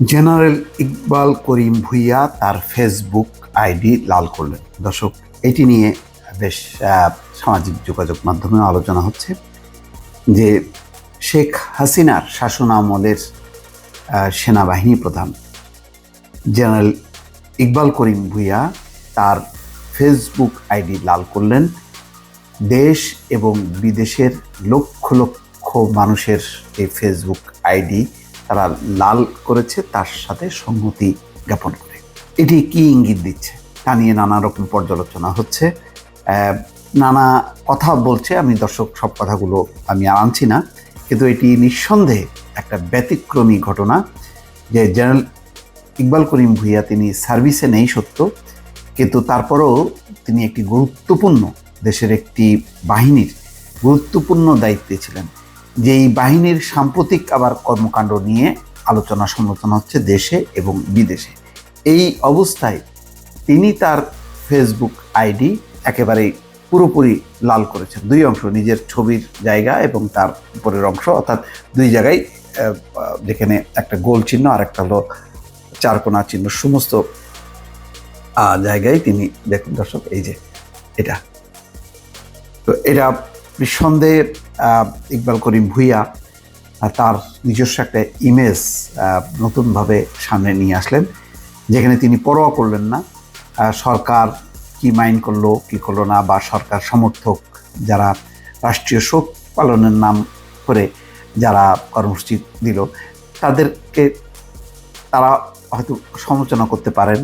General Iqbal করিম ভুইয়া তার Facebook ID লাল করলেন। দর্শক, এটি নিয়ে বেশ সামাজিক যোগাযোগ মাধ্যমে আলোচনা হচ্ছে যে শেখ হাসিনার শাসন আমলের সেনাবাহিনী প্রধান জেনারেল ইকবাল করিম ভুইয়া তার ফেসবুক আইডি লাল করলেন। দেশ এবং বিদেশের লক্ষ লক্ষ মানুষের এই ফেসবুক আইডি তারা লাল করেছে, তার সাথে সংহতি জ্ঞাপন করে। এটি কি ইঙ্গিত দিচ্ছে? তা নিয়ে নানা রকম পর্যালোচনা হচ্ছে। নানা কথা বলছে, আমি দর্শক, সব কথাগুলো আমি আনছি না, কিন্তু এটি নিঃসন্দেহে একটা ব্যতিক্রমী ঘটনা যে জেনারেল ইকবাল করিম ভুইয়া তিনি সার্ভিসে নেই সত্য, কিন্তু তারপরেও তিনি একটি গুরুত্বপূর্ণ দেশের একটি বাহিনীর গুরুত্বপূর্ণ দায়িত্বে ছিলেন। যে এই বাহিনীর সাম্প্রতিক আবার কর্মকাণ্ড নিয়ে আলোচনা সমালোচনা হচ্ছে দেশে এবং বিদেশে। এই অবস্থায় তিনি তার ফেসবুক আইডি একেবারেই পুরোপুরি লাল করেছেন। দুই অংশ, নিজের ছবির জায়গা এবং তার উপরের অংশ, অর্থাৎ দুই জায়গায় যেখানে একটা গোল চিহ্ন আর একটা হলো চারকোনা চিহ্ন, সমস্ত জায়গায় তিনি দেখুন দর্শক, এই যে এটা। তো এটা নিঃসন্দেহে ইকবাল করিম ভুইয়া তার নিজস্ব একটা ইমেজ নতুনভাবে সামনে নিয়ে আসলেন, যেখানে তিনি পরোয়া করলেন না। সরকার কি মাইন্ড করল, কি করল না, বা সরকার সমর্থক যারা রাষ্ট্রীয় শোক পালনের নাম করে যারা কর্মসূচি দিল, তাদেরকে তারা হয়তো সমালোচনা করতে পারেন,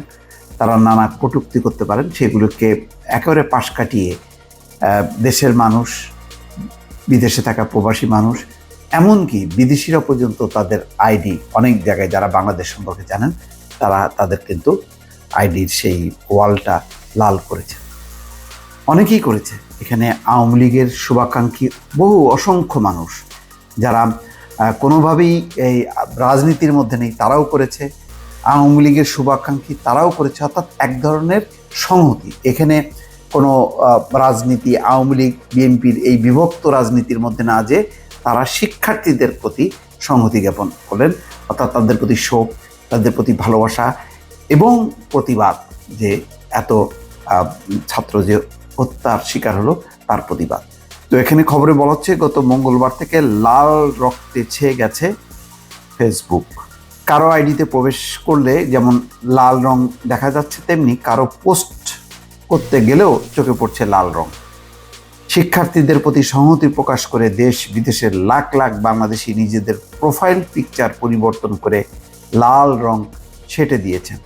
তারা নানা কটূক্তি করতে পারেন, সেগুলোকে একেবারে পাশ কাটিয়ে দেশের মানুষ বিদেশে থাকা প্রবাসী মানুষ, এমনকি বিদেশিরা পর্যন্ত তাদের আইডি, অনেক জায়গায় যারা বাংলাদেশ সম্পর্কে জানেন, তারা, তাদের কিন্তু আইডির সেই ওয়ালটা লাল করেছে। অনেকেই করেছে। এখানে আওয়ামী লীগের শুভাকাঙ্ক্ষী বহু অসংখ্য মানুষ, যারা কোনোভাবেই এই রাজনীতির মধ্যে নেই, তারাও করেছে। আওয়ামী লীগের শুভাকাঙ্ক্ষী তারাও করেছে, অর্থাৎ এক ধরনের সংহতি। এখানে কোনো রাজনীতি, আওয়ামী লীগ, বিএনপির এই বিভক্ত রাজনীতির মধ্যে না যে তারা শিক্ষার্থীদের প্রতি সংহতি জ্ঞাপন করলেন, অর্থাৎ তাদের প্রতি শোক, তাদের প্রতি ভালোবাসা এবং প্রতিবাদ যে এত ছাত্র যে হত্যার শিকার হলো তার প্রতিবাদ। তো এখানে খবরে বলা হচ্ছে, গত মঙ্গলবার থেকে লাল রক্তে ছেয়ে গেছে ফেসবুক। কারও আইডিতে প্রবেশ করলে যেমন লাল রং দেখা যাচ্ছে, তেমনি কারও পোস্ট করতে গেলেও চোখে পড়ছে লাল রং। শিক্ষার্থীদের প্রতি সংহতি প্রকাশ করে দেশ বিদেশের লাখ লাখ বাংলাদেশি নিজেদের প্রোফাইল পিকচার পরিবর্তন করে লাল রং ছেটে দিয়েছেন।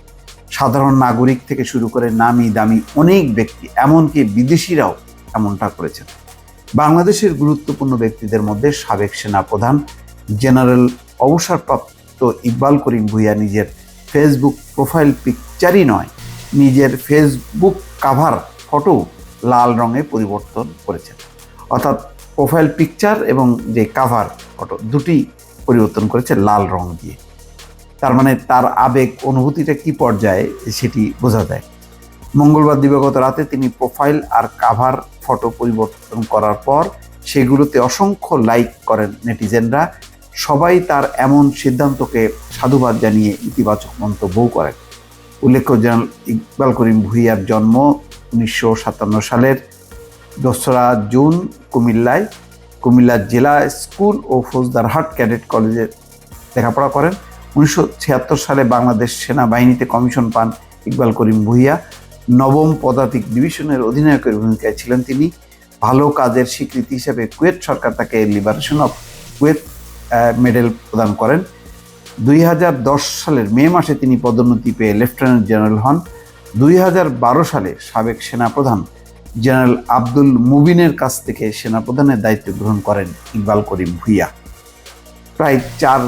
সাধারণ নাগরিক থেকে শুরু করে নামি দামি অনেক ব্যক্তি, এমনকি বিদেশিরাও এমনটা করেছেন। বাংলাদেশের গুরুত্বপূর্ণ ব্যক্তিদের মধ্যে সাবেক সেনা প্রধান জেনারেল অবসরপ্রাপ্ত ইকবাল করিম ভুইয়া নিজের ফেসবুক প্রোফাইল পিকচারই নয় নিজের ফেসবুক কাভার ফটো লাল রঙে পরিবর্তন করেছেন। অর্থাৎ প্রোফাইল পিকচার এবং যে কাভার ফটো দুটি পরিবর্তন করেছে লাল রং দিয়ে। তার মানে তার আবেগ অনুভূতিটা কি পর্যায়ে সেটি বোঝা যায়। মঙ্গলবার দিবাগত রাতে তিনি প্রোফাইল আর কাভার ফটো পরিবর্তন করার পর সেগুলোতে অসংখ্য লাইক করেন নেটিজেনরা। সবাই তার এমন সিদ্ধান্তকে সাধুবাদ জানিয়ে ইতিবাচক মন্তব্যও করেন। উল্লেখ্য জেনারেল ইকবাল করিম ভুইয়ার জন্ম উনিশশো সাতান্ন সালের দোসরা জুন কুমিল্লায় কুমিল্লা জেলা স্কুল ও ফৌজদারহাট ক্যাডেট কলেজে লেখাপড়া করেন। উনিশশো ছিয়াত্তর সালে বাংলাদেশ সেনাবাহিনীতে কমিশন পান ইকবাল করিম ভুইয়া। নবম পদাতিক ডিভিশনের অধিনায়কের ভূমিকায় ছিলেন তিনি। ভালো কাজের স্বীকৃতি হিসেবে কুয়েত সরকার তাকে লিবারেশন অফ কুয়েত মেডেল প্রদান করেন। দুই হাজার দশ সালের মে মাসে তিনি পদোন্নতি পেয়ে লেফটেন্যান্ট জেনারেল হন। দুই হাজার বারো সালে সাবেক সেনাপ্রধান জেনারেল আব্দুল মুবিনের কাছ থেকে সেনাপ্রধানের দায়িত্ব গ্রহণ করেন ইকবাল করিম ভুইয়া। প্রায় চার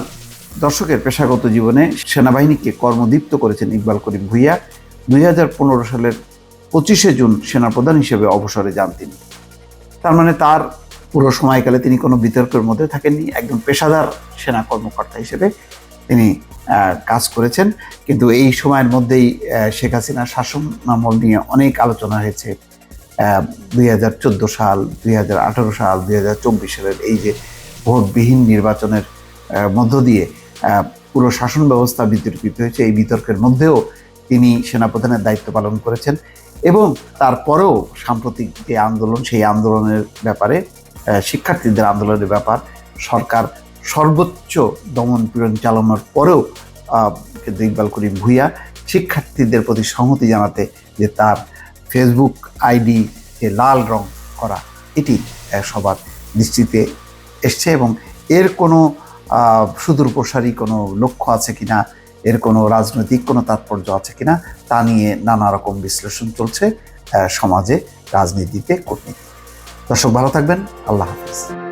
দশকের পেশাগত জীবনে সেনাবাহিনীকে কর্মদীপ্ত করেছেন ইকবাল করিম ভুইয়া। দুই হাজার পনেরো সালের পঁচিশে জুন সেনাপ্রধান হিসেবে অবসরে যান তিনি। তার মানে তার পুরো সময়কালে তিনি কোনো বিতর্কের মধ্যে থাকেননি। একজন পেশাদার সেনা কর্মকর্তা হিসেবে তিনি কাজ করেছেন। কিন্তু এই সময়ের মধ্যেই শেখ হাসিনার শাসন আমল নিয়ে অনেক আলোচনা হয়েছে। দুই হাজার চোদ্দ সাল, দুই হাজার আঠারো সাল, দুই হাজার চব্বিশ সালের এই যে ভোটবিহীন নির্বাচনের মধ্য দিয়ে পুরো শাসন ব্যবস্থা বিতর্কিত হয়েছে। এই বিতর্কের মধ্যেও তিনি সেনাপ্রধানের দায়িত্ব পালন করেছেন এবং তারপরেও সাম্প্রতিক যে আন্দোলন, সেই আন্দোলনের ব্যাপারে শিক্ষার্থীদের আন্দোলনের ব্যাপার, সরকার সর্বোচ্চ দমন পীড়ন চালানোর পরেও কিন্তু ইকবাল করিম ভুইয়া, শিক্ষার্থীদের প্রতি সংহতি জানাতে যে তার ফেসবুক আইডি যে লাল রং করা, এটি সবার দৃষ্টিতে এসছে এবং এর কোনো সুদূর প্রসারী কোনো লক্ষ্য আছে কিনা, এর কোনো রাজনৈতিক কোনো তাৎপর্য আছে কি না তা নিয়ে নানা রকম বিশ্লেষণ চলছে সমাজে, রাজনীতিতে কূটনীতি দর্শক ভালো থাকবেন, আল্লাহ হাফিজ।